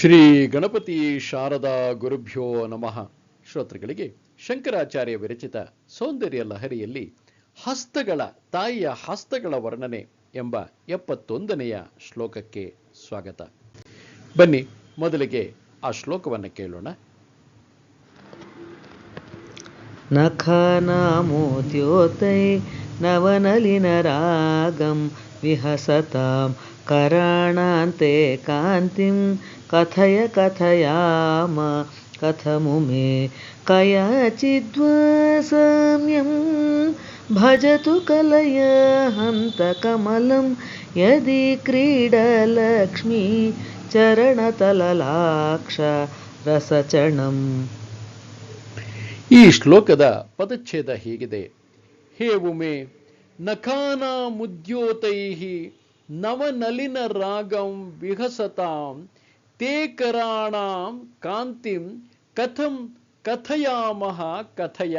ಶ್ರೀ ಗಣಪತಿ ಶಾರದಾ ಗುರುಭ್ಯೋ ನಮಃ. ಶ್ರೋತೃಗಳಿಗೆ ಶಂಕರಾಚಾರ್ಯ ವಿರಚಿತ ಸೌಂದರ್ಯ ಲಹರಿಯಲ್ಲಿ ಹಸ್ತಗಳ, ತಾಯಿಯ ಹಸ್ತಗಳ ವರ್ಣನೆ ಎಂಬ ಎಪ್ಪತ್ತೊಂದನೆಯ ಶ್ಲೋಕಕ್ಕೆ ಸ್ವಾಗತ. ಬನ್ನಿ, ಮೊದಲಿಗೆ ಆ ಶ್ಲೋಕವನ್ನು ಕೇಳೋಣ. ನಖನಾಮೋದ್ಯೋತೈ ನವನಲಿನ ರಾಗಂ ವಿಹಸತಾಂ कराणान्ते कान्तिं कथय कथयाम कथमुमे कयाचिद्वासाम्यं भजतु कलय हन्तकमलं यदि क्रीडलक्ष्मी चरणतललाक्ष रसचणम् ಈ ಶ್ಲೋಕದ ಪದಚ್ಛೇದ ಹೀಗಿದೆ ಹೇ ಉಮೆ ನಖಾನ ಮುದ್ಯೋತೈ ನವನಲಿನ ರಾಗಂ ವಿಹಸತಾಂ ತೇ ಕರಾಣಾಂ ಕಾಂತಿಂ ಕಥಂ ಕಥಯಾಮಹ ಕಥಯ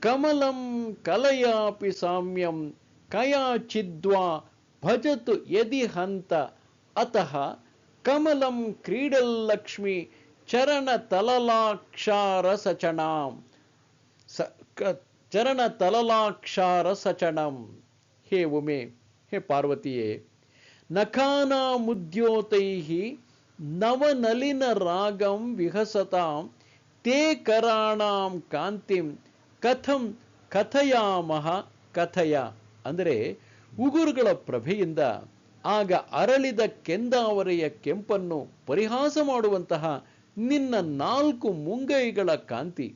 ಕಮಲಂ ಕಲಯಾಪಿ ಸಾಮ್ಯಂ ಕಯಾಚಿದ್ವಾ ಭಜತು ಯದಿ ಹಂತ ಅತಃ ಕಮಲಂ ಕ್ರೀಡಲ್ಲಕ್ಷ್ಮಿ ಚರಣ ತಲಲಾಕ್ಷಾರ ಸಚಣಾಂ ಹೇ ಪಾರ್ವತಿಯೇ, ನಖಾನ ಮುದ್ಯೋತೈಹಿ ನವನಲಿನ ರಾಗಂ ವಿಹಸತಾಂ, ತೇ ಕರಾಣಾಂ ಕಾಂತಿಂ, ಕಥಂ ಕಥಯಾಮಹ ಕಥಯ. ಅಂದರೆ ಉಗುರುಗಳ ಪ್ರಭೆಯಿಂದ ಆಗ ಅರಳಿದ ಕೆಂದಾವರೆಯ ಕೆಂಪನ್ನು ಪರಿಹಾಸ ಮಾಡುವಂತಹ ನಿನ್ನ ನಾಲ್ಕು ಮುಂಗೈಗಳ ಕಾಂತಿ.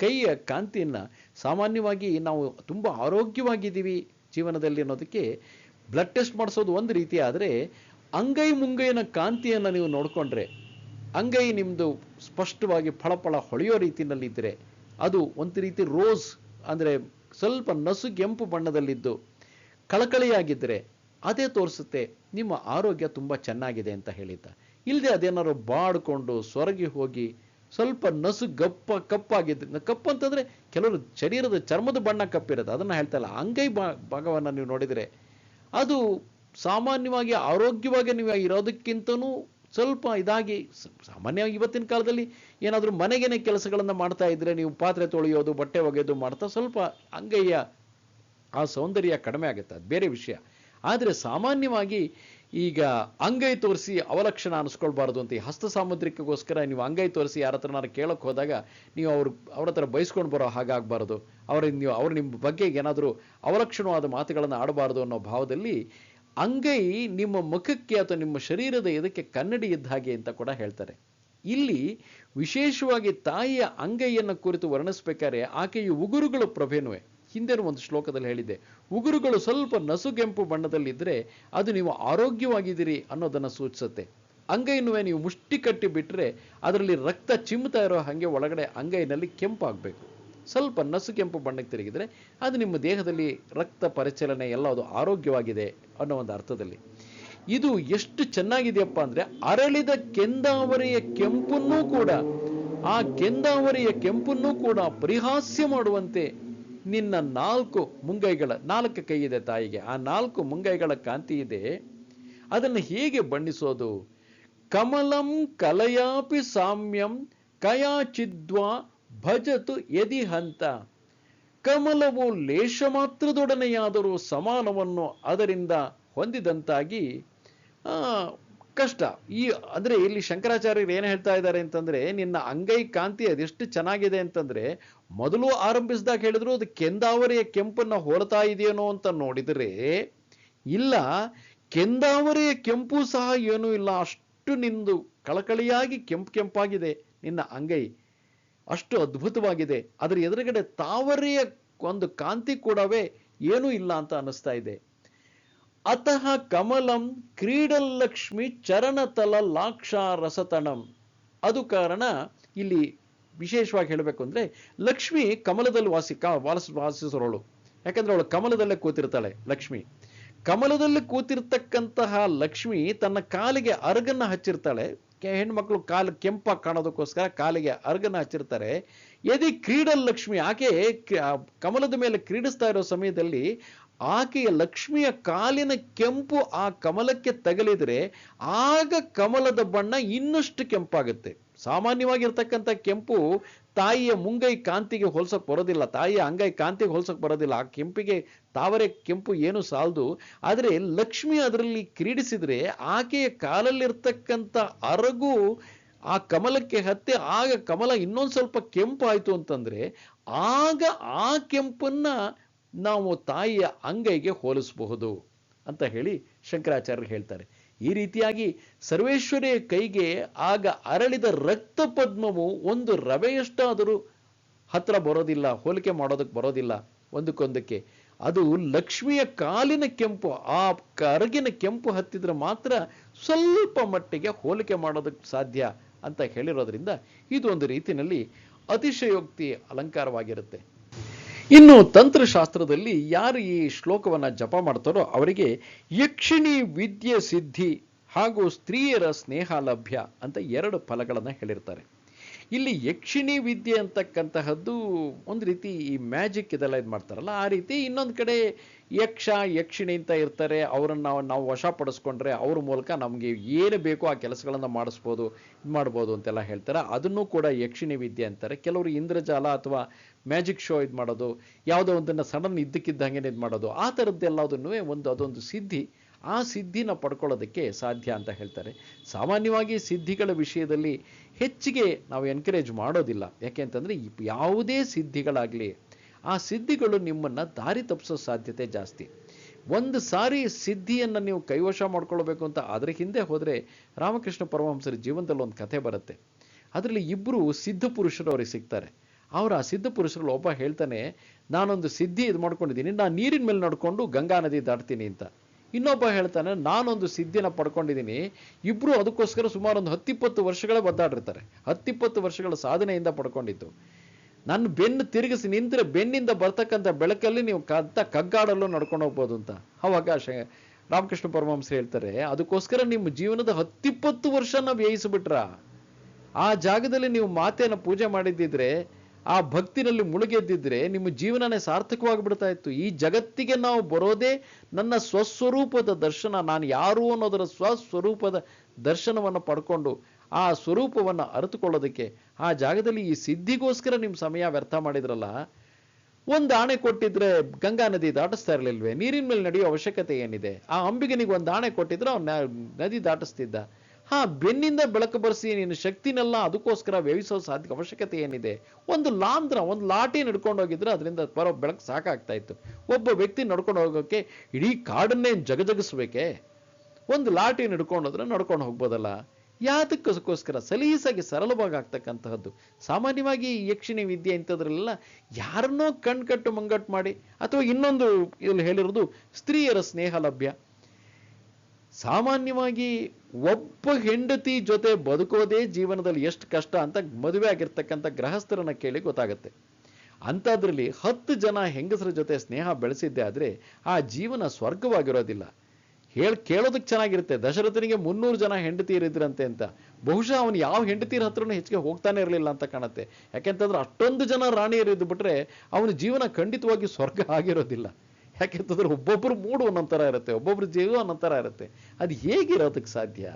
ಕೈಯ ಕಾಂತಿಯನ್ನು ಸಾಮಾನ್ಯವಾಗಿ ನಾವು ತುಂಬ ಆರೋಗ್ಯವಾಗಿದ್ದೀವಿ ಜೀವನದಲ್ಲಿ ಅನ್ನೋದಕ್ಕೆ ಬ್ಲಡ್ ಟೆಸ್ಟ್ ಮಾಡಿಸೋದು ಒಂದು ರೀತಿ ಆದರೆ ಅಂಗೈ ಮುಂಗೈನ ಕಾಂತಿಯನ್ನು ನೀವು ನೋಡಿಕೊಂಡ್ರೆ, ಅಂಗೈ ನಿಮ್ಮದು ಸ್ಪಷ್ಟವಾಗಿ ಫಳಫಳ ಹೊಳೆಯೋ ರೀತಿಯಲ್ಲಿದ್ದರೆ ಅದು ಒಂದು ರೀತಿ ರೋಸ್ ಅಂದರೆ ಸ್ವಲ್ಪ ನಸುಗೆಂಪು ಬಣ್ಣದಲ್ಲಿದ್ದು ಕಳಕಳಿಯಾಗಿದ್ದರೆ ಅದೇ ತೋರಿಸುತ್ತೆ, ನಿಮ್ಮ ಆರೋಗ್ಯ ತುಂಬ ಚೆನ್ನಾಗಿದೆ ಅಂತ ಹೇಳಿದ್ದ. ಇಲ್ಲದೆ ಅದೇನಾದ್ರು ಬಾಡ್ಕೊಂಡು ಸೊರಗಿ ಹೋಗಿ ಸ್ವಲ್ಪ ನಸು ಗಪ್ಪ ಕಪ್ಪಾಗಿದ್ದು ಕಪ್ಪು ಅಂತಂದ್ರೆ ಕೆಲವರು ಶರೀರದ ಚರ್ಮದ ಬಣ್ಣ ಕಪ್ಪಿರುತ್ತೆ ಅದನ್ನ ಹೇಳ್ತಾ ಇಲ್ಲ. ಅಂಗೈ ಭಾಗವನ್ನು ನೀವು ನೋಡಿದರೆ ಅದು ಸಾಮಾನ್ಯವಾಗಿ ಆರೋಗ್ಯವಾಗಿ ನೀವು ಇರೋದಕ್ಕಿಂತನೂ ಸ್ವಲ್ಪ ಇದಾಗಿ, ಸಾಮಾನ್ಯವಾಗಿ ಇವತ್ತಿನ ಕಾಲದಲ್ಲಿ ಏನಾದರೂ ಮನೆಗೇನೆ ಕೆಲಸಗಳನ್ನು ಮಾಡ್ತಾ ಇದ್ದರೆ ನೀವು ಪಾತ್ರೆ ತೊಳೆಯೋದು, ಬಟ್ಟೆ ಒಗೆಯೋದು ಮಾಡ್ತಾ ಸ್ವಲ್ಪ ಅಂಗೈಯ ಆ ಸೌಂದರ್ಯ ಕಡಿಮೆ ಆಗುತ್ತೆ. ಅದು ಬೇರೆ ವಿಷಯ. ಆದರೆ ಸಾಮಾನ್ಯವಾಗಿ ಈಗ ಅಂಗೈ ತೋರಿಸಿ ಅವಲಕ್ಷಣ ಅನಿಸ್ಕೊಳ್ಬಾರ್ದು ಅಂತ ಈ ಹಸ್ತ ಸಾಮುದ್ರಿಕಗೋಸ್ಕರ ನೀವು ಅಂಗೈ ತೋರಿಸಿ ಯಾರ ಹತ್ರ ನಾನು ಕೇಳಕ್ಕೆ ಹೋದಾಗ ನೀವು ಅವ್ರು, ಅವ್ರ ಹತ್ರ ಬಯಸ್ಕೊಂಡು ಬರೋ ಹಾಗಾಗಬಾರ್ದು. ಅವ್ರ, ನೀವು ಅವ್ರು ನಿಮ್ಮ ಬಗ್ಗೆ ಏನಾದರೂ ಅವಲಕ್ಷಣವಾದ ಮಾತುಗಳನ್ನು ಆಡಬಾರ್ದು ಅನ್ನೋ ಭಾವದಲ್ಲಿ ಅಂಗೈ ನಿಮ್ಮ ಮುಖಕ್ಕೆ ಅಥವಾ ನಿಮ್ಮ ಶರೀರದ ಇದಕ್ಕೆ ಕನ್ನಡಿ ಇದ್ದ ಹಾಗೆ ಅಂತ ಕೂಡ ಹೇಳ್ತಾರೆ. ಇಲ್ಲಿ ವಿಶೇಷವಾಗಿ ತಾಯಿಯ ಅಂಗೈಯನ್ನು ಕುರಿತು ವರ್ಣಿಸ್ಬೇಕಾದ್ರೆ ಆಕೆಯು ಉಗುರುಗಳು ಪ್ರಭೇನುವೆ ಹಿಂದಿನ ಒಂದು ಶ್ಲೋಕದಲ್ಲಿ ಹೇಳಿದ್ದೆ, ಉಗುರುಗಳು ಸ್ವಲ್ಪ ನಸುಗೆಂಪು ಬಣ್ಣದಲ್ಲಿದ್ದರೆ ಅದು ನೀವು ಆರೋಗ್ಯವಾಗಿದ್ದೀರಿ ಅನ್ನೋದನ್ನು ಸೂಚಿಸುತ್ತೆ. ಅಂಗೈನುವೆ ನೀವು ಮುಷ್ಟಿ ಕಟ್ಟಿ ಬಿಟ್ಟರೆ ಅದರಲ್ಲಿ ರಕ್ತ ಚಿಮ್ತಾ ಇರೋ ಹಾಗೆ ಒಳಗಡೆ ಅಂಗೈನಲ್ಲಿ ಕೆಂಪಾಗಬೇಕು. ಸ್ವಲ್ಪ ನಸು ಕೆಂಪು ಬಣ್ಣಕ್ಕೆ ತಿರುಗಿದರೆ ಅದು ನಿಮ್ಮ ದೇಹದಲ್ಲಿ ರಕ್ತ ಪರಿಚಲನೆ ಎಲ್ಲ ಅದು ಆರೋಗ್ಯವಾಗಿದೆ ಅನ್ನೋ ಒಂದು ಅರ್ಥದಲ್ಲಿ. ಇದು ಎಷ್ಟು ಚೆನ್ನಾಗಿದೆಯಪ್ಪ ಅಂದರೆ ಅರಳಿದ ಕೆಂದಾವರೆಯ ಕೆಂಪನ್ನೂ ಕೂಡ, ಆ ಕೆಂದಾವರೆಯ ಕೆಂಪನ್ನೂ ಕೂಡ ಪರಿಹಾಸ್ಯ ಮಾಡುವಂತೆ ನಿನ್ನ ನಾಲ್ಕು ಮುಂಗೈಗಳ, ನಾಲ್ಕು ಕೈ ಇದೆ ತಾಯಿಗೆ. ಆ ನಾಲ್ಕು ಮುಂಗೈಗಳ ಕಾಂತಿ ಇದೆ. ಅದನ್ನು ಹೇಗೆ ಬಣ್ಣಿಸೋದು? ಕಮಲಂ ಕಲಯಾಪಿ ಸಾಮ್ಯಂ ಕಯಾಚಿದ್ವಾ ಭಜತು ಯದಿ ಹಂತ ಕಮಲವು ಲೇಷ ಮಾತ್ರದೊಡನೆಯಾದರೂ ಸಮಾನವನ್ನು ಅದರಿಂದ ಹೊಂದಿದಂತಾಗಿ ಕಷ್ಟ. ಈ, ಅಂದ್ರೆ ಇಲ್ಲಿ ಶಂಕರಾಚಾರ್ಯರು ಏನು ಹೇಳ್ತಾ ಇದ್ದಾರೆ ಅಂತಂದ್ರೆ, ನಿನ್ನ ಅಂಗೈ ಕಾಂತಿ ಅದೆಷ್ಟು ಚೆನ್ನಾಗಿದೆ ಅಂತಂದ್ರೆ, ಮೊದಲು ಆರಂಭಿಸಿದಾಗ ಹೇಳಿದ್ರು ಅದು ಕೆಂದಾವರಿಯ ಕೆಂಪನ್ನ ಹೋಲ್ತಾ ಇದೆಯೇನೋ ಅಂತ ನೋಡಿದರೆ, ಇಲ್ಲ, ಕೆಂದಾವರಿಯ ಕೆಂಪು ಸಹ ಏನೂ ಇಲ್ಲ. ಅಷ್ಟು ನಿಂದು ಕಳಕಳಿಯಾಗಿ ಕೆಂಪು ಕೆಂಪಾಗಿದೆ ನಿನ್ನ ಅಂಗೈ. ಅಷ್ಟು ಅದ್ಭುತವಾಗಿದೆ. ಅದರ ಎದುರುಗಡೆ ತಾವರೆಯ ಒಂದು ಕಾಂತಿ ಕೂಡವೇ ಏನೂ ಇಲ್ಲ ಅಂತ ಅನಿಸ್ತಾ ಇದೆ. ಅತಃ ಕಮಲಂ ಕ್ರೀಡಲ್ಲಕ್ಷ್ಮಿ ಚರಣತಲ ಲಾಕ್ಷಾರಸತನಂ. ಅದು ಕಾರಣ ಇಲ್ಲಿ ವಿಶೇಷವಾಗಿ ಹೇಳಬೇಕು ಅಂದ್ರೆ ಲಕ್ಷ್ಮಿ ಕಮಲದಲ್ಲಿ ವಾಸಿ, ಕ, ವಾಸ ವಾಸಿಸೋಳು ಯಾಕಂದ್ರೆ ಅವಳು ಕಮಲದಲ್ಲೇ ಕೂತಿರ್ತಾಳೆ, ಲಕ್ಷ್ಮಿ. ಕಮಲದಲ್ಲಿ ಕೂತಿರ್ತಕ್ಕಂತಹ ಲಕ್ಷ್ಮಿ ತನ್ನ ಕಾಲಿಗೆ ಅರಗನ್ನ ಹಚ್ಚಿರ್ತಾಳೆ. ಹೆಣ್ಮಕ್ಳು ಕಾಲು ಕೆಂಪಾಗಿ ಕಾಣೋದಕ್ಕೋಸ್ಕರ ಕಾಲಿಗೆ ಅರ್ಗನ ಹಚ್ಚಿರ್ತಾರೆ. ಯದಿ ಕ್ರೀಡಲ್ ಲಕ್ಷ್ಮಿ ಆಕೆ ಕಮಲದ ಮೇಲೆ ಕ್ರೀಡಿಸ್ತಾ ಇರೋ ಸಮಯದಲ್ಲಿ ಆಕೆಯ ಲಕ್ಷ್ಮಿಯ ಕಾಲಿನ ಕೆಂಪು ಆ ಕಮಲಕ್ಕೆ ತಗಲಿದ್ರೆ ಆಗ ಕಮಲದ ಬಣ್ಣ ಇನ್ನಷ್ಟು ಕೆಂಪಾಗುತ್ತೆ. ಸಾಮಾನ್ಯವಾಗಿರ್ತಕ್ಕಂಥ ಕೆಂಪು ತಾಯಿಯ ಮುಂಗೈ ಕಾಂತಿಗೆ ಹೋಲ್ಸಕ್ ಬರೋದಿಲ್ಲ, ತಾಯಿಯ ಅಂಗೈ ಕಾಂತಿಗೆ ಹೋಲ್ಸಕ್ ಬರೋದಿಲ್ಲ. ಆ ಕೆಂಪಿಗೆ ತಾವರೆ ಕೆಂಪು ಏನು ಸಾಲದು. ಆದರೆ ಲಕ್ಷ್ಮಿ ಅದರಲ್ಲಿ ಕ್ರೀಡಿಸಿದ್ರೆ ಆಕೆಯ ಕಾಲಲ್ಲಿರ್ತಕ್ಕಂಥ ಅರಗು ಆ ಕಮಲಕ್ಕೆ ಹತ್ತಿ ಆಗ ಕಮಲ ಇನ್ನೊಂದು ಸ್ವಲ್ಪ ಕೆಂಪು ಆಯಿತು ಅಂತಂದರೆ ಆಗ ಆ ಕೆಂಪನ್ನ ನಾವು ತಾಯಿಯ ಅಂಗೈಗೆ ಹೋಲಿಸಬಹುದು ಅಂತ ಹೇಳಿ ಶಂಕರಾಚಾರ್ಯರು ಹೇಳ್ತಾರೆ. ಈ ರೀತಿಯಾಗಿ ಸರ್ವೇಶ್ವರಿಯ ಕೈಗೆ ಆಗ ಅರಳಿದ ರಕ್ತ ಪದ್ಮವು ಒಂದು ರವೆಯಷ್ಟಾದರೂ ಹತ್ರ ಬರೋದಿಲ್ಲ, ಹೋಲಿಕೆ ಮಾಡೋದಕ್ಕೆ ಬರೋದಿಲ್ಲ ಒಂದಕ್ಕೊಂದಕ್ಕೆ. ಅದು ಲಕ್ಷ್ಮಿಯ ಕಾಲಿನ ಕೆಂಪು, ಆ ಕರಗಿನ ಕೆಂಪು ಹತ್ತಿದ್ರೆ ಮಾತ್ರ ಸ್ವಲ್ಪ ಮಟ್ಟಿಗೆ ಹೋಲಿಕೆ ಮಾಡೋದಕ್ಕೆ ಸಾಧ್ಯ ಅಂತ ಹೇಳಿರೋದ್ರಿಂದ ಇದು ಒಂದು ರೀತಿಯಲ್ಲಿ ಅತಿಶಯೋಕ್ತಿ ಅಲಂಕಾರವಾಗಿರುತ್ತೆ. ಇನ್ನು ತಂತ್ರಶಾಸ್ತ್ರದಲ್ಲಿ ಯಾರು ಈ ಶ್ಲೋಕವನ್ನು ಜಪ ಮಾಡ್ತಾರೋ ಅವರಿಗೆ ಯಕ್ಷಿಣಿ ವಿದ್ಯೆ ಸಿದ್ಧಿ ಹಾಗೂ ಸ್ತ್ರೀಯರ ಸ್ನೇಹ ಲಭ್ಯ ಅಂತ ಎರಡು ಫಲಗಳನ್ನು ಹೇಳಿರ್ತಾರೆ. ಇಲ್ಲಿ ಯಕ್ಷಿಣಿ ವಿದ್ಯೆ ಅಂತಕ್ಕಂತಹದ್ದು ಒಂದು ರೀತಿ ಈ ಮ್ಯಾಜಿಕ್ ಇದೆಲ್ಲ ಇದು ಮಾಡ್ತಾರಲ್ಲ, ಆ ರೀತಿ ಇನ್ನೊಂದು ಕಡೆ ಯಕ್ಷ, ಯಕ್ಷಿಣಿ ಅಂತ ಇರ್ತಾರೆ, ಅವರನ್ನು ನಾವು ನಾವು ವಶಪಡಿಸ್ಕೊಂಡ್ರೆ ಅವ್ರ ಮೂಲಕ ನಮಗೆ ಏನು ಬೇಕೋ ಆ ಕೆಲಸಗಳನ್ನು ಮಾಡಿಸ್ಬೋದು, ಇದು ಮಾಡ್ಬೋದು ಅಂತೆಲ್ಲ ಹೇಳ್ತಾರೆ. ಅದನ್ನು ಕೂಡ ಯಕ್ಷಿಣಿ ವಿದ್ಯೆ ಅಂತಾರೆ. ಕೆಲವರು ಇಂದ್ರಜಾಲ ಅಥವಾ ಮ್ಯಾಜಿಕ್ ಶೋ ಇದು ಮಾಡೋದು, ಯಾವುದೋ ಒಂದನ್ನು ಸಡನ್ ಇದ್ದಕ್ಕಿದ್ದಂಗೆ ಇದು ಮಾಡೋದು, ಆ ಥರದ್ದೆಲ್ಲದನ್ನೂ ಒಂದು ಅದೊಂದು ಸಿದ್ಧಿ, ಆ ಸಿದ್ಧಿನ ಪಡ್ಕೊಳ್ಳೋದಕ್ಕೆ ಸಾಧ್ಯ ಅಂತ ಹೇಳ್ತಾರೆ. ಸಾಮಾನ್ಯವಾಗಿ ಸಿದ್ಧಿಗಳ ವಿಷಯದಲ್ಲಿ ಹೆಚ್ಚಿಗೆ ನಾವು ಎನ್ಕರೇಜ್ ಮಾಡೋದಿಲ್ಲ. ಯಾಕೆ ಈ ಯಾವುದೇ ಸಿದ್ಧಿಗಳಾಗಲಿ, ಆ ಸಿದ್ಧಿಗಳು ನಿಮ್ಮನ್ನ ದಾರಿ ತಪ್ಪಿಸೋ ಸಾಧ್ಯತೆ ಜಾಸ್ತಿ. ಒಂದು ಸಾರಿ ಸಿದ್ಧಿಯನ್ನು ನೀವು ಕೈವಶ ಮಾಡ್ಕೊಳ್ಬೇಕು ಅಂತ ಅದರ ಹಿಂದೆ ಹೋದರೆ ರಾಮಕೃಷ್ಣ ಪರಮಹಂಸರ ಜೀವನದಲ್ಲಿ ಒಂದು ಕಥೆ ಬರುತ್ತೆ. ಅದರಲ್ಲಿ ಇಬ್ಬರು ಸಿದ್ಧ ಪುರುಷರು ಅವ್ರಿಗೆ ಸಿಗ್ತಾರೆ. ಅವರ ಆ ಸಿದ್ಧ ಪುರುಷರಲ್ಲಿ ಒಬ್ಬ ಹೇಳ್ತಾನೆ, ನಾನೊಂದು ಸಿದ್ಧಿ ಇದು ಮಾಡ್ಕೊಂಡಿದ್ದೀನಿ, ನಾನು ನೀರಿನ ಮೇಲೆ ನಡ್ಕೊಂಡು ಗಂಗಾ ನದಿ ದಾಟ್ತೀನಿ ಅಂತ. ಇನ್ನೊಬ್ಬ ಹೇಳ್ತಾನೆ, ನಾನೊಂದು ಸಿದ್ಧಿನ ಪಡ್ಕೊಂಡಿದ್ದೀನಿ ಇಬ್ಬರು ಅದಕ್ಕೋಸ್ಕರ ಸುಮಾರು ಒಂದು ಹತ್ತಿಪ್ಪತ್ತು ವರ್ಷಗಳೇ ಒದ್ದಾಡಿರ್ತಾರೆ, ಹತ್ತಿಪ್ಪತ್ತು ವರ್ಷಗಳ ಸಾಧನೆಯಿಂದ ಪಡ್ಕೊಂಡಿದ್ದು. ನನ್ನ ಬೆನ್ನು ತಿರುಗಿಸಿ ನಿಂತರೆ ಬೆನ್ನಿಂದ ಬರ್ತಕ್ಕಂಥ ಬೆಳಕಲ್ಲಿ ನೀವು ಕದ್ದ ಕಗ್ಗಾಡಲು ನಡ್ಕೊಂಡು ಹೋಗ್ಬೋದು ಅಂತ. ಅವಾಗ ರಾಮಕೃಷ್ಣ ಪರಮಹಂಸ ಹೇಳ್ತಾರೆ, ಅದಕ್ಕೋಸ್ಕರ ನಿಮ್ಮ ಜೀವನದ ಹತ್ತಿಪ್ಪತ್ತು ವರ್ಷನ ವ್ಯಯಿಸಿಬಿಟ್ರ? ಆ ಜಾಗದಲ್ಲಿ ನೀವು ಮಾತೆಯನ್ನು ಪೂಜೆ ಮಾಡಿದ್ದಿದ್ರೆ ಆ ಭಕ್ತಿನಲ್ಲಿ ಮುಳುಗೆದ್ದಿದ್ರೆ ನಿಮ್ಮ ಜೀವನನೇ ಸಾರ್ಥಕವಾಗಿ ಬಿಡ್ತಾ ಇತ್ತು. ಈ ಜಗತ್ತಿಗೆ ನಾವು ಬರೋದೇ ನನ್ನ ಸ್ವಸ್ವರೂಪದ ದರ್ಶನ. ನಾನು ಯಾರು ಅನ್ನೋದರ ಸ್ವಸ್ವರೂಪದ ದರ್ಶನವನ್ನು ಪಡ್ಕೊಂಡು ಆ ಸ್ವರೂಪವನ್ನು ಅರಿತುಕೊಳ್ಳೋದಕ್ಕೆ ಆ ಜಾಗದಲ್ಲಿ ಈ ಸಿದ್ಧಿಗೋಸ್ಕರ ನಿಮ್ಮ ಸಮಯ ವ್ಯರ್ಥ ಮಾಡಿದ್ರಲ್ಲ? ಒಂದು ಆಣೆ ಕೊಟ್ಟಿದ್ರೆ ಗಂಗಾ ನದಿ ದಾಟಿಸ್ತಾ ಇರಲಿಲ್ವೇ? ನೀರಿನ ಮೇಲೆ ನಡೆಯೋ ಅವಶ್ಯಕತೆ ಏನಿದೆ? ಆ ಅಂಬಿಗನಿಗೆ ಒಂದು ಆಣೆ ಕೊಟ್ಟಿದ್ರೆ ಅವ್ನ ನದಿ ದಾಟಿಸ್ತಿದ್ದ. ಹಾ, ಬೆನ್ನಿಂದ ಬೆಳಕು ಬರೆಸಿ ನಿನ್ನ ಶಕ್ತಿನೆಲ್ಲ ಅದಕ್ಕೋಸ್ಕರ ವ್ಯಯಿಸೋ ಸಾಧ್ಯ, ಅವಶ್ಯಕತೆ ಏನಿದೆ? ಒಂದು ಲಾಂದ್ರ ಒಂದು ಲಾಟಿ ನಡ್ಕೊಂಡು ಹೋಗಿದ್ರೆ ಅದರಿಂದ ಬರೋ ಬೆಳಕು ಸಾಕಾಗ್ತಾ ಇತ್ತು. ಒಬ್ಬ ವ್ಯಕ್ತಿ ನಡ್ಕೊಂಡು ಹೋಗೋಕೆ ಇಡೀ ಕಾಡನ್ನೇ ಜಗಜಗಿಸ್ಬೇಕೆ? ಒಂದು ಲಾಟಿ ನಡ್ಕೊಂಡು ಹೋದ್ರೆ ನಡ್ಕೊಂಡು ಹೋಗ್ಬೋದಲ್ಲ? ಯಾತಕ್ಕೋಸ್ಕರ ಸಲೀಸಾಗಿ ಸರಳವಾಗಿ ಆಗ್ತಕ್ಕಂತಹದ್ದು ಸಾಮಾನ್ಯವಾಗಿ ಯಕ್ಷಿಣಿ ವಿದ್ಯೆ ಇಂಥದ್ರಲ್ಲೆಲ್ಲ ಯಾರನ್ನೋ ಕಣ್ಕಟ್ಟು ಮಂಗಟ್ಟು ಮಾಡಿ, ಅಥವಾ ಇನ್ನೊಂದು ಇಲ್ಲಿ ಹೇಳಿರೋದು ಸ್ತ್ರೀಯರ ಸ್ನೇಹ ಲಭ್ಯ. ಸಾಮಾನ್ಯವಾಗಿ ಒಬ್ಬ ಹೆಂಡತಿ ಜೊತೆ ಬದುಕೋದೇ ಜೀವನದಲ್ಲಿ ಎಷ್ಟು ಕಷ್ಟ ಅಂತ ಮದುವೆ ಆಗಿರ್ತಕ್ಕಂಥ ಗೃಹಸ್ಥರನ್ನ ಕೇಳಿ ಗೊತ್ತಾಗುತ್ತೆ. ಅಂಥದ್ರಲ್ಲಿ ಹತ್ತು ಜನ ಹೆಂಗಸರ ಜೊತೆ ಸ್ನೇಹ ಬೆಳೆಸಿದ್ದೆ ಆದರೆ ಆ ಜೀವನ ಸ್ವರ್ಗವಾಗಿರೋದಿಲ್ಲ. ಹೇಳ್ ಕೇಳೋದಕ್ಕೆ ಚೆನ್ನಾಗಿರುತ್ತೆ. ದಶರಥನಿಗೆ ಮುನ್ನೂರು ಜನ ಹೆಂಡತಿ ಇರಿದ್ರಂತೆ ಅಂತ. ಬಹುಶಃ ಅವನು ಯಾವ ಹೆಂಡತಿಯರ ಹತ್ರನೂ ಹೆಚ್ಚಿಗೆ ಹೋಗ್ತಾನೆ ಇರಲಿಲ್ಲ ಅಂತ ಕಾಣುತ್ತೆ. ಯಾಕೆಂತಂದ್ರೆ ಅಷ್ಟೊಂದು ಜನ ರಾಣಿಯರಿದ್ದು ಬಿಟ್ರೆ ಅವನ ಜೀವನ ಖಂಡಿತವಾಗಿ ಸ್ವರ್ಗ ಆಗಿರೋದಿಲ್ಲ. ಯಾಕೆಂತಂದ್ರೆ ಒಬ್ಬೊಬ್ರು ಮೂಡು ಒಂದೊಂಥರ ಇರುತ್ತೆ, ಒಬ್ಬೊಬ್ರು ಜೀವ ಒಂದೊಂಥರ ಇರುತ್ತೆ. ಅದು ಹೇಗಿರೋದಕ್ಕೆ ಸಾಧ್ಯ?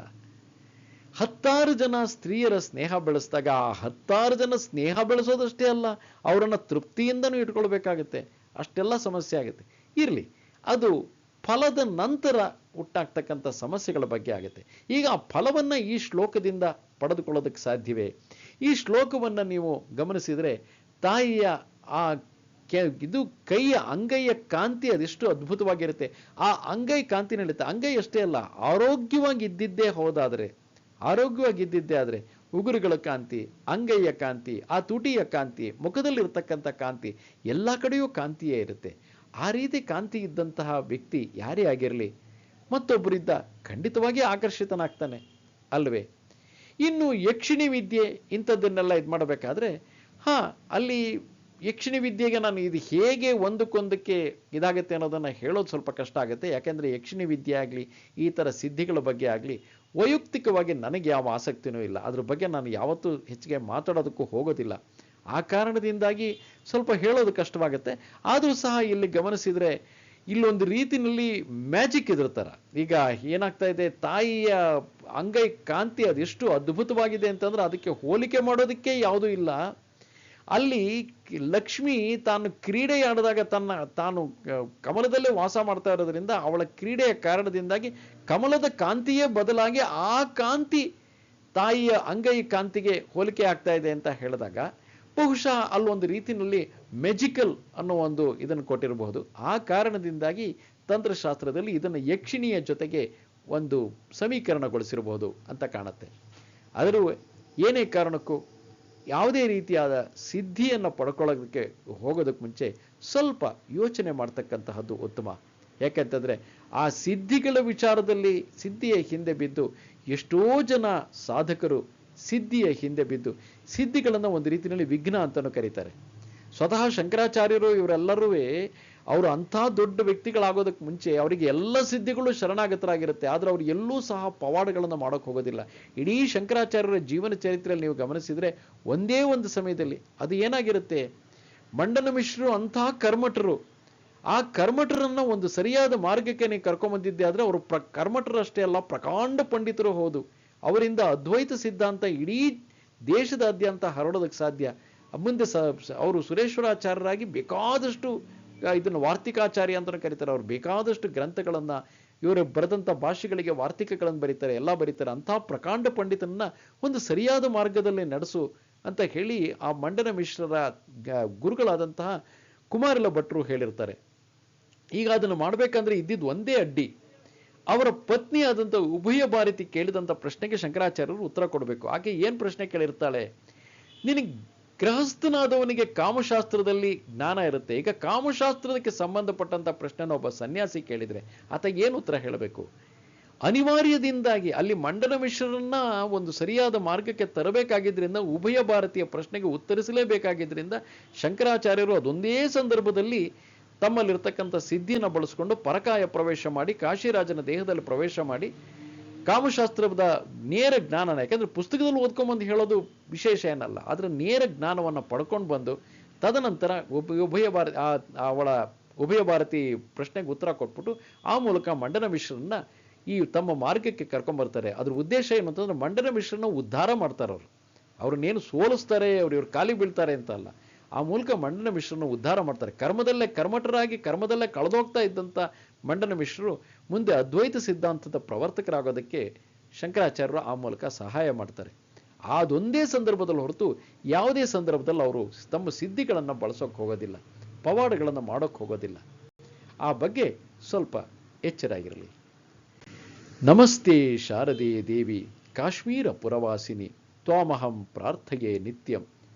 ಹತ್ತಾರು ಜನ ಸ್ತ್ರೀಯರ ಸ್ನೇಹ ಬೆಳೆಸಿದಾಗ ಆ ಹತ್ತಾರು ಜನ ಸ್ನೇಹ ಬೆಳೆಸೋದಷ್ಟೇ ಅಲ್ಲ, ಅವರನ್ನು ತೃಪ್ತಿಯಿಂದನೂ ಇಟ್ಕೊಳ್ಬೇಕಾಗತ್ತೆ. ಅಷ್ಟೆಲ್ಲ ಸಮಸ್ಯೆ ಆಗುತ್ತೆ. ಇರಲಿ, ಅದು ಫಲದ ನಂತರ ಹುಟ್ಟಾಗ್ತಕ್ಕಂಥ ಸಮಸ್ಯೆಗಳ ಬಗ್ಗೆ ಆಗುತ್ತೆ. ಈಗ ಆ ಫಲವನ್ನ ಈ ಶ್ಲೋಕದಿಂದ ಪಡೆದುಕೊಳ್ಳೋದಕ್ಕೆ ಸಾಧ್ಯವೇ? ಈ ಶ್ಲೋಕವನ್ನ ನೀವು ಗಮನಿಸಿದರೆ ತಾಯಿಯ ಆ ಇದು ಕೈಯ ಅಂಗೈಯ ಕಾಂತಿ ಅದೆಷ್ಟು ಅದ್ಭುತವಾಗಿರುತ್ತೆ. ಆ ಅಂಗೈ ಕಾಂತಿ ನಡೀತಾ, ಅಂಗೈ ಅಷ್ಟೇ ಅಲ್ಲ, ಆರೋಗ್ಯವಾಗಿ ಇದ್ದಿದ್ದೇ ಹೋದಾದ್ರೆ, ಆರೋಗ್ಯವಾಗಿ ಇದ್ದಿದ್ದೇ ಆದ್ರೆ, ಉಗುರುಗಳ ಕಾಂತಿ, ಅಂಗೈಯ ಕಾಂತಿ, ಆ ತುಟಿಯ ಕಾಂತಿ, ಮುಖದಲ್ಲಿರ್ತಕ್ಕಂಥ ಕಾಂತಿ, ಎಲ್ಲ ಕಡೆಯೂ ಕಾಂತಿಯೇ ಇರುತ್ತೆ. ಆ ರೀತಿ ಕಾಂತಿ ಇದ್ದಂತಹ ವ್ಯಕ್ತಿ ಯಾರೇ ಆಗಿರಲಿ, ಮತ್ತೊಬ್ಬರಿದ್ದ ಖಂಡಿತವಾಗಿ ಆಕರ್ಷಿತನಾಗ್ತಾನೆ, ಅಲ್ವೇ? ಇನ್ನು ಯಕ್ಷಿಣಿ ವಿದ್ಯೆ ಇಂಥದ್ದನ್ನೆಲ್ಲ ಇದು ಮಾಡಬೇಕಾದ್ರೆ ಹಾ, ಅಲ್ಲಿ ಯಕ್ಷಿಣಿ ವಿದ್ಯೆಗೆ ನಾನು ಇದು ಹೇಗೆ ಒಂದಕ್ಕೊಂದಕ್ಕೆ ಇದಾಗುತ್ತೆ ಅನ್ನೋದನ್ನು ಹೇಳೋದು ಸ್ವಲ್ಪ ಕಷ್ಟ ಆಗುತ್ತೆ. ಯಾಕೆಂದರೆ ಯಕ್ಷಿಣಿ ವಿದ್ಯೆ ಆಗಲಿ, ಈ ಥರ ಸಿದ್ಧಿಗಳ ಬಗ್ಗೆ ಆಗಲಿ, ವೈಯಕ್ತಿಕವಾಗಿ ನನಗೆ ಯಾವ ಆಸಕ್ತಿನೂ ಇಲ್ಲ. ಅದ್ರ ಬಗ್ಗೆ ನಾನು ಯಾವತ್ತೂ ಹೆಚ್ಚಿಗೆ ಮಾತಾಡೋದಕ್ಕೂ ಹೋಗೋದಿಲ್ಲ. ಆ ಕಾರಣದಿಂದಾಗಿ ಸ್ವಲ್ಪ ಹೇಳೋದು ಕಷ್ಟವಾಗುತ್ತೆ. ಆದರೂ ಸಹ ಇಲ್ಲಿ ಗಮನಿಸಿದರೆ ಇಲ್ಲೊಂದು ರೀತಿಯಲ್ಲಿ ಮ್ಯಾಜಿಕ್ ಇದ್ರ ಥರ ಈಗ ಏನಾಗ್ತಾ ಇದೆ, ತಾಯಿಯ ಅಂಗೈ ಕಾಂತಿ ಅದೆಷ್ಟು ಅದ್ಭುತವಾಗಿದೆ ಅಂತಂದ್ರೆ ಅದಕ್ಕೆ ಹೋಲಿಕೆ ಮಾಡೋದಕ್ಕೆ ಯಾವುದೂ ಇಲ್ಲ. ಅಲ್ಲಿ ಲಕ್ಷ್ಮಿ ತಾನು ಕ್ರೀಡೆ ಆಡಿದಾಗ ತನ್ನ, ತಾನು ಕಮಲದಲ್ಲೇ ವಾಸ ಮಾಡ್ತಾ ಇರೋದ್ರಿಂದ ಅವಳ ಕ್ರೀಡೆಯ ಕಾರಣದಿಂದಾಗಿ ಕಮಲದ ಕಾಂತಿಯೇ ಬದಲಾಗಿ ಆ ಕಾಂತಿ ತಾಯಿಯ ಅಂಗೈ ಕಾಂತಿಗೆ ಹೋಲಿಕೆ ಆಗ್ತಾ ಇದೆ ಅಂತ ಹೇಳಿದಾಗ ಬಹುಶಃ ಅಲ್ಲೊಂದು ರೀತಿಯಲ್ಲಿ ಮೆಜಿಕಲ್ ಅನ್ನೋ ಒಂದು ಇದನ್ನು ಕೊಟ್ಟಿರಬಹುದು. ಆ ಕಾರಣದಿಂದಾಗಿ ತಂತ್ರಶಾಸ್ತ್ರದಲ್ಲಿ ಇದನ್ನು ಯಕ್ಷಿಣಿಯ ಜೊತೆಗೆ ಒಂದು ಸಮೀಕರಣಗೊಳಿಸಿರಬಹುದು ಅಂತ ಕಾಣುತ್ತೆ. ಆದರೂ ಏನೇ ಕಾರಣಕ್ಕೂ ಯಾವುದೇ ರೀತಿಯಾದ ಸಿದ್ಧಿಯನ್ನು ಪಡ್ಕೊಳ್ಳೋದಕ್ಕೆ ಹೋಗೋದಕ್ಕೆ ಮುಂಚೆ ಸ್ವಲ್ಪ ಯೋಚನೆ ಮಾಡ್ತಕ್ಕಂತಹದ್ದು ಉತ್ತಮ. ಯಾಕೆಂತಂದರೆ ಆ ಸಿದ್ಧಿಗಳ ವಿಚಾರದಲ್ಲಿ ಸಿದ್ಧಿಯ ಹಿಂದೆ ಬಿದ್ದು ಎಷ್ಟೋ ಜನ ಸಾಧಕರು ಸಿದ್ಧಿಯ ಹಿಂದೆ ಬಿದ್ದು ಸಿದ್ಧಿಗಳನ್ನು ಒಂದು ರೀತಿಯಲ್ಲಿ ವಿಘ್ನ ಅಂತಲೂ ಕರೀತಾರೆ. ಸ್ವತಃ ಶಂಕರಾಚಾರ್ಯರು ಇವರೆಲ್ಲರೂ ಅವರು ಅಂಥ ದೊಡ್ಡ ವ್ಯಕ್ತಿಗಳಾಗೋದಕ್ಕೆ ಮುಂಚೆ ಅವರಿಗೆ ಎಲ್ಲ ಸಿದ್ಧಿಗಳು ಶರಣಾಗತರಾಗಿರುತ್ತೆ. ಆದರೆ ಅವರು ಎಲ್ಲೂ ಸಹ ಪವಾಡಗಳನ್ನು ಮಾಡೋಕ್ಕೆ ಹೋಗೋದಿಲ್ಲ. ಇಡೀ ಶಂಕರಾಚಾರ್ಯರ ಜೀವನ ಚರಿತ್ರೆಯಲ್ಲಿ ನೀವು ಗಮನಿಸಿದ್ರೆ ಒಂದೇ ಒಂದು ಸಮಯದಲ್ಲಿ ಅದು ಏನಾಗಿರುತ್ತೆ? ಮಂಡನ ಮಿಶ್ರರು ಅಂತಹ ಕರ್ಮಠರು. ಆ ಕರ್ಮಠರನ್ನ ಒಂದು ಸರಿಯಾದ ಮಾರ್ಗಕ್ಕೆ ನೀವು ಕರ್ಕೊಂಬಂದಿದ್ದೆ ಆದ್ರೆ ಅವರು ಪ್ರ ಕರ್ಮಠರಷ್ಟೇ ಅಲ್ಲ, ಪ್ರಕಾಂಡ ಪಂಡಿತರು ಹೌದು. ಅವರಿಂದ ಅದ್ವೈತ ಸಿದ್ಧಾಂತ ಇಡೀ ದೇಶದಾದ್ಯಂತ ಹರಡೋದಕ್ಕೆ ಸಾಧ್ಯ. ಮುಂದೆ ಸ, ಅವರು ಸುರೇಶ್ವರಾಚಾರ್ಯರಾಗಿ ಬೇಕಾದಷ್ಟು ಇದನ್ನು ವಾರ್ತಿಕಾಚಾರ್ಯ ಅಂತ ಕರೀತಾರೆ. ಅವ್ರು ಬೇಕಾದಷ್ಟು ಗ್ರಂಥಗಳನ್ನ ಇವರು ಬರೆದಂಥ ಭಾಷೆಗಳಿಗೆ ವಾರ್ತಿಕಗಳನ್ನು ಬರೀತಾರೆ, ಎಲ್ಲ ಬರೀತಾರೆ. ಅಂತಹ ಪ್ರಕಾಂಡ ಪಂಡಿತನನ್ನ ಒಂದು ಸರಿಯಾದ ಮಾರ್ಗದಲ್ಲಿ ನಡೆಸು ಅಂತ ಹೇಳಿ ಆ ಮಂಡನ ಮಿಶ್ರರ ಗುರುಗಳಾದಂತಹ ಕುಮಾರಿಲ ಭಟ್ರು ಹೇಳಿರ್ತಾರೆ. ಈಗ ಅದನ್ನು ಮಾಡಬೇಕಂದ್ರೆ ಇದ್ದಿದ್ದು ಒಂದೇ ಅಡ್ಡಿ. ಅವರ ಪತ್ನಿ ಆದಂಥ ಉಭಯ ಭಾರತಿ ಕೇಳಿದಂಥ ಪ್ರಶ್ನೆಗೆ ಶಂಕರಾಚಾರ್ಯರು ಉತ್ತರ ಕೊಡಬೇಕು. ಆಕೆ ಏನು ಪ್ರಶ್ನೆ ಕೇಳಿರ್ತಾಳೆ? ನಿನಗೆ ಗೃಹಸ್ಥನಾದವನಿಗೆ ಕಾಮಶಾಸ್ತ್ರದಲ್ಲಿ ಜ್ಞಾನ ಇರುತ್ತೆ. ಈಗ ಕಾಮಶಾಸ್ತ್ರಕ್ಕೆ ಸಂಬಂಧಪಟ್ಟಂತ ಪ್ರಶ್ನೆನ ಒಬ್ಬ ಸನ್ಯಾಸಿ ಕೇಳಿದ್ರೆ, ಆತ ಏನು ಉತ್ತರ ಹೇಳಬೇಕು? ಅನಿವಾರ್ಯದಿಂದಾಗಿ ಅಲ್ಲಿ ಮಂಡನ ಮಿಶ್ರರನ್ನ ಒಂದು ಸರಿಯಾದ ಮಾರ್ಗಕ್ಕೆ ತರಬೇಕಾಗಿದ್ದರಿಂದ ಉಭಯ ಭಾರತೀಯ ಪ್ರಶ್ನೆಗೆ ಉತ್ತರಿಸಲೇಬೇಕಾಗಿದ್ದರಿಂದ ಶಂಕರಾಚಾರ್ಯರು ಅದೊಂದೇ ಸಂದರ್ಭದಲ್ಲಿ ತಮ್ಮಲ್ಲಿರ್ತಕ್ಕಂಥ ಸಿದ್ಧಿಯನ್ನು ಬಳಸ್ಕೊಂಡು ಪರಕಾಯ ಪ್ರವೇಶ ಮಾಡಿ, ಕಾಶಿರಾಜನ ದೇಹದಲ್ಲಿ ಪ್ರವೇಶ ಮಾಡಿ ಕಾಮಶಾಸ್ತ್ರದ ನೇರ ಜ್ಞಾನನ, ಯಾಕಂದ್ರೆ ಪುಸ್ತಕದಲ್ಲಿ ಓದ್ಕೊಂಬಂದು ಹೇಳೋದು ವಿಶೇಷ ಏನಲ್ಲ, ಆದ್ರೆ ನೇರ ಜ್ಞಾನವನ್ನು ಪಡ್ಕೊಂಡು ಬಂದು ತದನಂತರ ಉಭ ಉಭಯ ಭಾರತಿ ಅವಳ ಉಭಯ ಭಾರತಿ ಪ್ರಶ್ನೆಗೆ ಉತ್ತರ ಕೊಟ್ಬಿಟ್ಟು ಆ ಮೂಲಕ ಮಂಡನ ಮಿಶ್ರನ್ನ ಈ ತಮ್ಮ ಮಾರ್ಗಕ್ಕೆ ಕರ್ಕೊಂಬರ್ತಾರೆ ಅದ್ರ ಉದ್ದೇಶ ಏನು ಅಂತಂದ್ರೆ ಮಂಡನ ಮಿಶ್ರನ ಉದ್ಧಾರ ಮಾಡ್ತಾರೆ ಅವರು ಅವ್ರನ್ನೇನು ಸೋಲಿಸ್ತಾರೆ, ಅವ್ರು ಇವ್ರು ಕಾಲಿಗೆ ಬೀಳ್ತಾರೆ ಅಂತ ಅಲ್ಲ ಆ ಮೂಲಕ ಮಂಡನ ಮಿಶ್ರನ ಉದ್ಧಾರ ಮಾಡ್ತಾರೆ. ಕರ್ಮದಲ್ಲೇ ಕರ್ಮಠರಾಗಿ ಕರ್ಮದಲ್ಲೇ ಕಳೆದೋಗ್ತಾ ಇದ್ದಂಥ ಮಂಡನ ಮಿಶ್ರರು ಮುಂದೆ ಅದ್ವೈತ ಸಿದ್ಧಾಂತದ ಪ್ರವರ್ತಕರಾಗೋದಕ್ಕೆ ಶಂಕರಾಚಾರ್ಯರು ಆ ಮೂಲಕ ಸಹಾಯ ಮಾಡ್ತಾರೆ. ಅದೊಂದೇ ಸಂದರ್ಭದಲ್ಲಿ ಹೊರತು ಯಾವುದೇ ಸಂದರ್ಭದಲ್ಲಿ ಅವರು ತಮ್ಮ ಸಿದ್ಧಿಗಳನ್ನು ಬಳಸೋಕೆ ಹೋಗೋದಿಲ್ಲ. ಪವಾಡಗಳನ್ನು ಮಾಡೋಕೆ ಹೋಗೋದಿಲ್ಲ. ಆ ಬಗ್ಗೆ ಸ್ವಲ್ಪ ಎಚ್ಚರಾಗಿರಲಿ ನಮಸ್ತೆ ಶಾರದೆ ದೇವಿ, ಕಾಶ್ಮೀರ ಪುರವಾಸಿನಿ, ತ್ವಾಮಹಂ ಪ್ರಾರ್ಥೆಯೇ ನಿತ್ಯಂ.